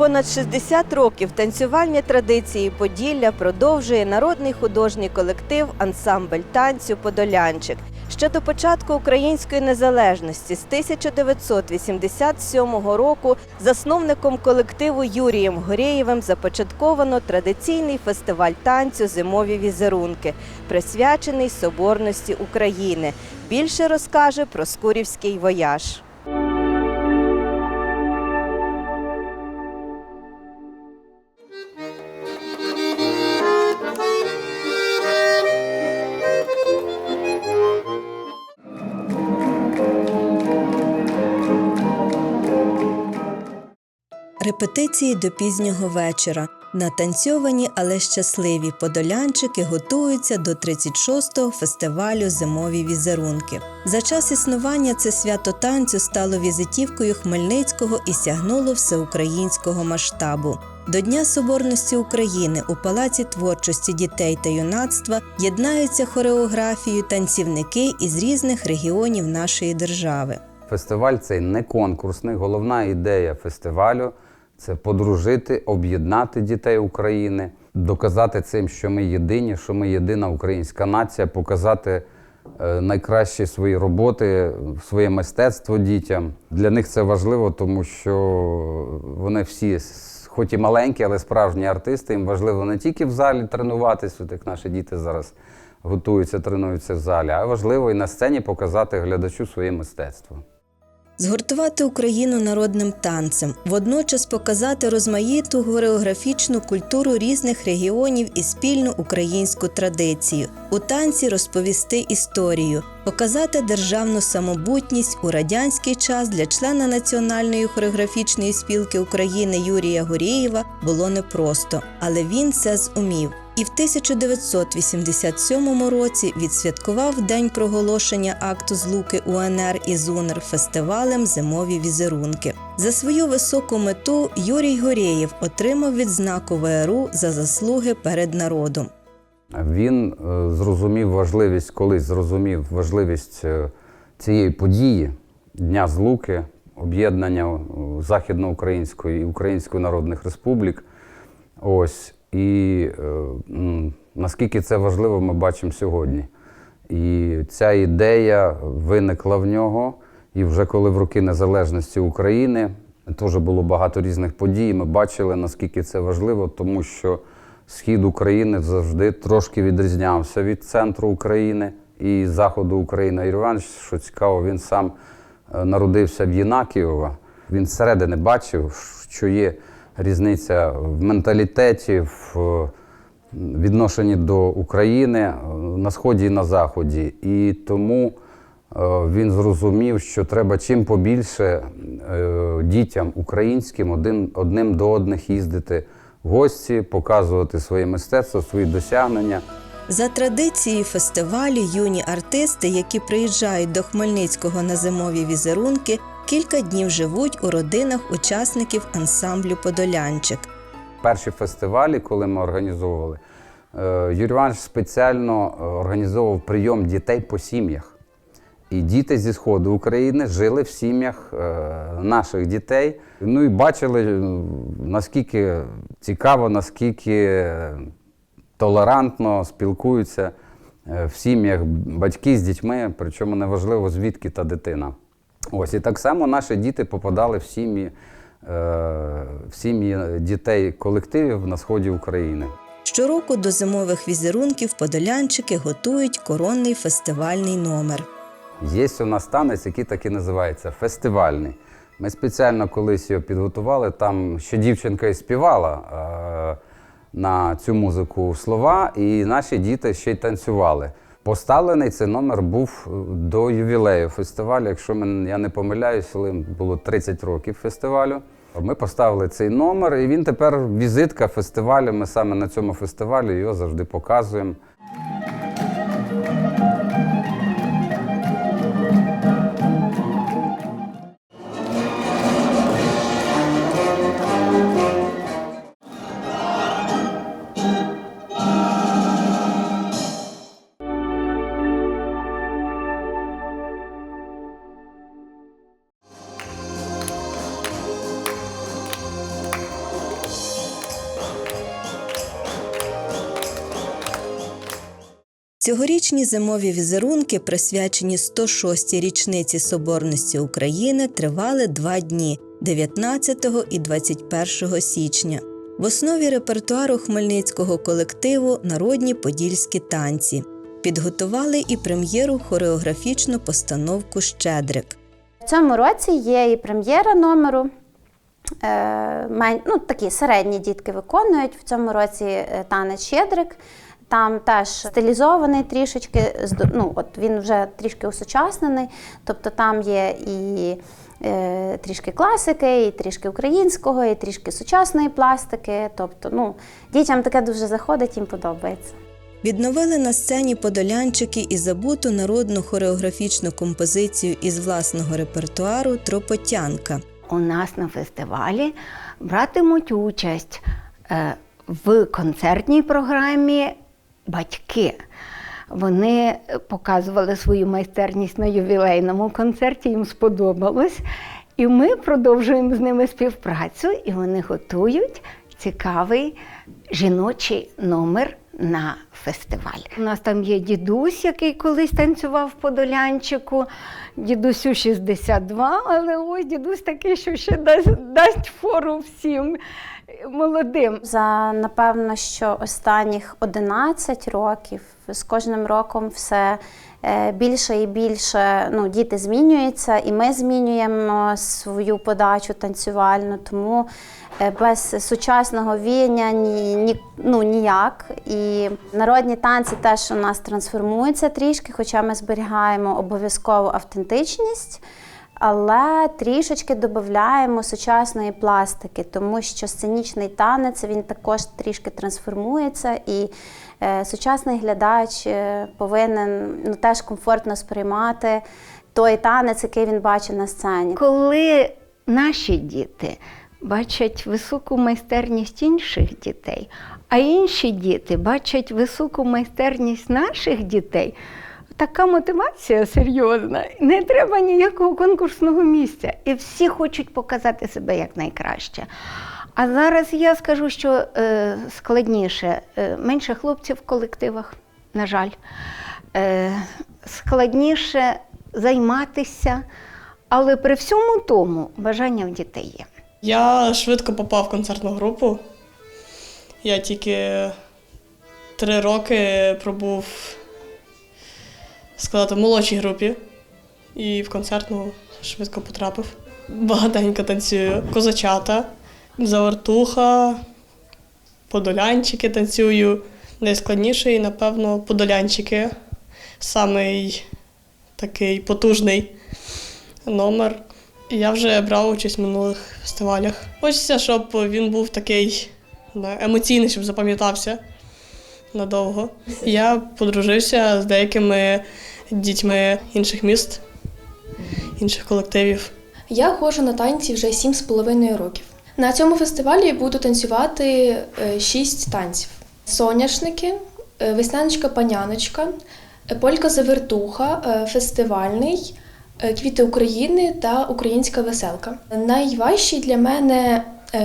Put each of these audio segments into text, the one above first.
Понад 60 років танцювальні традиції Поділля продовжує народний художній колектив ансамбль танцю Подолянчик. Ще до початку української незалежності з 1987 року засновником колективу Юрієм Горєєвим започатковано традиційний фестиваль танцю Зимові візерунки, присвячений Соборності України. Більше розкаже про Скурівський вояж. Репетиції до пізнього вечора. Натанцьовані, але щасливі подолянчики готуються до 36-го фестивалю Зимові візерунки. За час існування це свято танцю стало візитівкою Хмельницького і сягнуло всеукраїнського масштабу. До Дня Соборності України у Палаці творчості дітей та юнацтва єднаються хореографією танцівники із різних регіонів нашої держави. Фестиваль цей не конкурсний. Головна ідея фестивалю це подружити, об'єднати дітей України, доказати цим, що ми єдині, що ми єдина українська нація, показати е, найкращі свої роботи, своє мистецтво дітям. Для них це важливо, тому що вони всі, хоч і маленькі, але справжні артисти. Їм важливо не тільки в залі тренуватися, як наші діти зараз готуються, тренуються в залі, а важливо і на сцені показати глядачу своє мистецтво. Згуртувати Україну народним танцем, водночас показати розмаїту хореографічну культуру різних регіонів і спільну українську традицію, у танці розповісти історію, показати державну самобутність у радянський час для члена Національної хореографічної спілки України Юрія Горєєва було непросто, але він це зумів. І в 1987 році відсвяткував день проголошення акту злуки УНР і ЗУНР фестивалем Зимові візерунки. За свою високу мету Юрій Горєєв отримав відзнаку ВРУ за заслуги перед народом. Він е, зрозумів важливість, колись зрозумів важливість е, цієї події Дня Злуки, об'єднання е, Західноукраїнської і Української Народних Республік. Ось. І е, наскільки це важливо, ми бачимо сьогодні. І ця ідея виникла в нього. І вже коли в роки незалежності України теж було багато різних подій. Ми бачили, наскільки це важливо, тому що схід України завжди трошки відрізнявся від центру України і заходу України. Іван, що цікаво, він сам е, народився в Єнакієво. Він зсередини бачив, що є різниця в менталітеті, в е, відношенні до України е, на сході і на заході. І тому е, він зрозумів, що треба чим побільше дітям українським один, одним до одних їздити в гості, показувати своє мистецтво, свої досягнення. За традицією фестивалю юні артисти, які приїжджають до Хмельницького на зимові візерунки, кілька днів живуть у родинах учасників ансамблю Подолянчик. Перші фестивалі, коли ми організовували, е, Юрій Іванович спеціально е, організовував прийом дітей по сім'ях. І діти зі сходу України жили в сім'ях е, наших дітей. Ну і бачили, наскільки цікаво, наскільки толерантно спілкуються в сім'ях батьки з дітьми, причому неважливо, звідки та дитина. Ось і так само наші діти попадали в сім'ї, е, в сім'ї дітей колективів на сході України. Щороку до зимових візерунків подолянчики готують коронний фестивальний номер. Є у нас танець, який так і називається фестивальний. Ми спеціально колись його підготували. Там ще дівчинка і співала е, на цю музику слова, і наші діти ще й танцювали. Поставлений цей номер був до ювілею фестивалю. Якщо я не помиляюсь, коли було 30 років фестивалю. Ми поставили цей номер, і він тепер візитка фестивалю. Ми саме на цьому фестивалі його завжди показуємо. Цьогорічні зимові візерунки, присвячені 106-й річниці Соборності України, тривали два дні 19 і 21 січня. В основі репертуару хмельницького колективу народні подільські танці. Підготували і прем'єру хореографічну постановку Щедрик. В цьому році є і прем'єра номеру. Е, ну, такі середні дітки виконують. В цьому році е, танець Щедрик. Там теж стилізований трішечки, ну, от він вже трішки усучаснений. Тобто там є і е, трішки класики, і трішки українського, і трішки сучасної пластики. Тобто, ну, дітям таке дуже заходить, їм подобається. Відновили на сцені подолянчики і забуту народну хореографічну композицію із власного репертуару Тропотянка. у нас на фестивалі братимуть участь е, в концертній програмі батьки. Вони показували свою майстерність на ювілейному концерті, їм сподобалось. І ми продовжуємо з ними співпрацю, і вони готують цікавий жіночий номер на фестиваль. У нас там є дідусь, який колись танцював в Подолянчику. Дідусю 62, але ось дідусь такий, що ще дасть, дасть фору всім молодим. За напевно, що останніх 11 років з кожним роком все е, більше і більше ну, діти змінюються, і ми змінюємо свою подачу танцювальну, тому е, без сучасного віяння ні, ні, ну, ніяк. І народні танці теж у нас трансформуються трішки, хоча ми зберігаємо обов'язково автентичність. Але трішечки додаємо сучасної пластики, тому що сценічний танець він також трішки трансформується, і е, сучасний глядач е, повинен ну, теж комфортно сприймати той танець, який він бачить на сцені. Коли наші діти бачать високу майстерність інших дітей, а інші діти бачать високу майстерність наших дітей, така мотивація серйозна. Не треба ніякого конкурсного місця. І всі хочуть показати себе як найкраще. А зараз я скажу, що е, складніше, е, менше хлопців в колективах, на жаль. Е, складніше займатися, але при всьому тому бажання в дітей є. Я швидко попав в концертну групу. Я тільки три роки пробув сказати, в молодшій групі і в концертну швидко потрапив. Багатенько танцюю. Козачата, завертуха, подолянчики танцюю. Найскладніший, напевно, подолянчики. Самий такий потужний номер. Я вже брав участь в минулих фестивалях. Хочеться, щоб він був такий емоційний, щоб запам'ятався надовго. Я подружився з деякими дітьми інших міст, інших колективів. Я ходжу на танці вже сім з половиною років. На цьому фестивалі буду танцювати е, шість танців: соняшники, е, весняночка паняночка, е, полька завертуха, е, фестивальний, квіти України та українська веселка. Найважчий для мене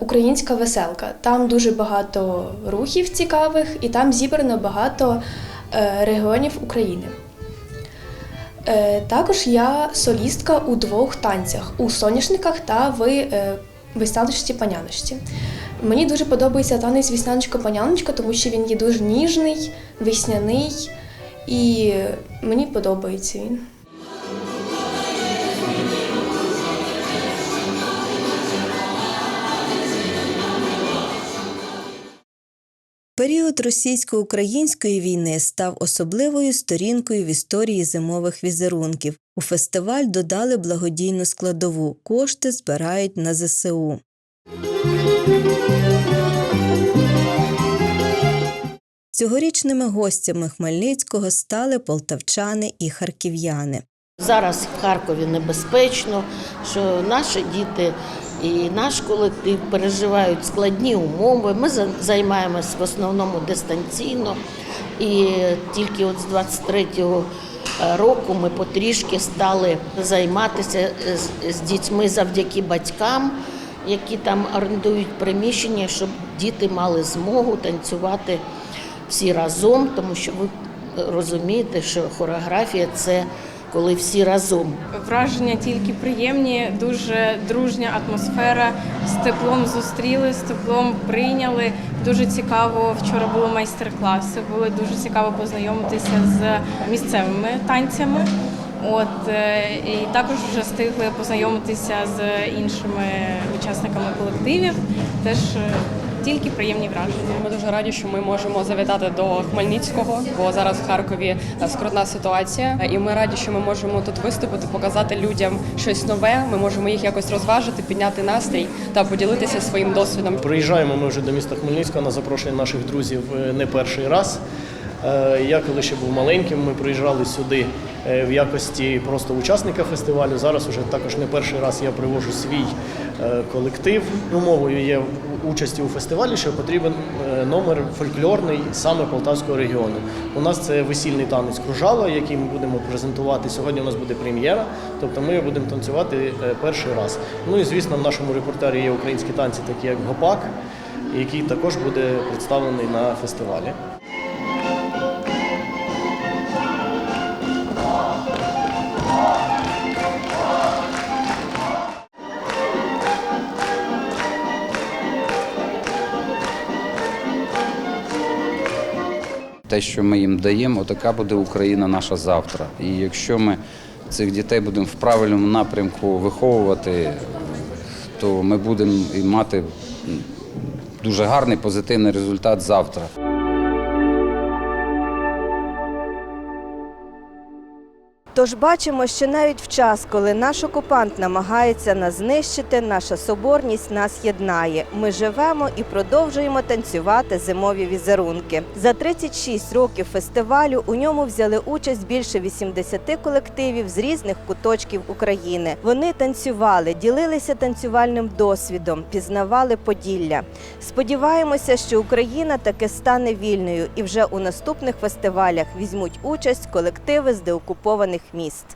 українська веселка. Там дуже багато рухів цікавих, і там зібрано багато регіонів України. Е, Також я солістка у двох танцях у соняшниках та в е, весняночці паняночці. Мені дуже подобається танець вісняночка-паняночка, тому що він є дуже ніжний, весняний, і мені подобається він. Період російсько-української війни став особливою сторінкою в історії зимових візерунків. У фестиваль додали благодійну складову. Кошти збирають на ЗСУ. Цьогорічними гостями Хмельницького стали полтавчани і харків'яни. Зараз в Харкові небезпечно, що наші діти і наш колектив переживають складні умови. Ми за- займаємось в основному дистанційно. І тільки от з 23-го року ми потрішки стали займатися з, з дітьми завдяки батькам, які там орендують приміщення, щоб діти мали змогу танцювати всі разом, тому що ви розумієте, що хореографія це коли всі разом. Враження тільки приємні, дуже дружня атмосфера. З теплом зустріли, з теплом прийняли. Дуже цікаво. Вчора були майстер-класи. Було дуже цікаво познайомитися з місцевими танцями. От е, і також вже встигли познайомитися з іншими учасниками колективів. Теж е, тільки приємні враження. Ми дуже раді, що ми можемо завітати до Хмельницького, бо зараз в Харкові е, скрутна ситуація. І ми раді, що ми можемо тут виступити, показати людям щось нове. Ми можемо їх якось розважити, підняти настрій та поділитися своїм досвідом. Приїжджаємо ми вже до міста Хмельницького на запрошення наших друзів е, не перший раз. Е, Я коли ще був маленьким, ми приїжджали сюди е, в якості просто учасника фестивалю. Зараз вже також не перший раз я привожу свій е, колектив. Умовою є участі у фестивалі, що потрібен е, номер фольклорний саме Полтавського регіону. У нас це весільний танець кружала, який ми будемо презентувати. Сьогодні у нас буде прем'єра, тобто ми будемо танцювати е, перший раз. Ну і звісно, в нашому репортері є українські танці, такі як гопак, який також буде представлений на фестивалі. Те, що ми їм даємо, така буде Україна наша завтра. І якщо ми цих дітей будемо в правильному напрямку виховувати, то ми будемо і мати дуже гарний позитивний результат завтра. Тож бачимо, що навіть в час, коли наш окупант намагається нас знищити, наша соборність нас єднає. Ми живемо і продовжуємо танцювати зимові візерунки. За 36 років фестивалю у ньому взяли участь більше 80 колективів з різних куточків України. Вони танцювали, ділилися танцювальним досвідом, пізнавали Поділля. Сподіваємося, що Україна таки стане вільною і вже у наступних фестивалях візьмуть участь колективи з деокупованих міст.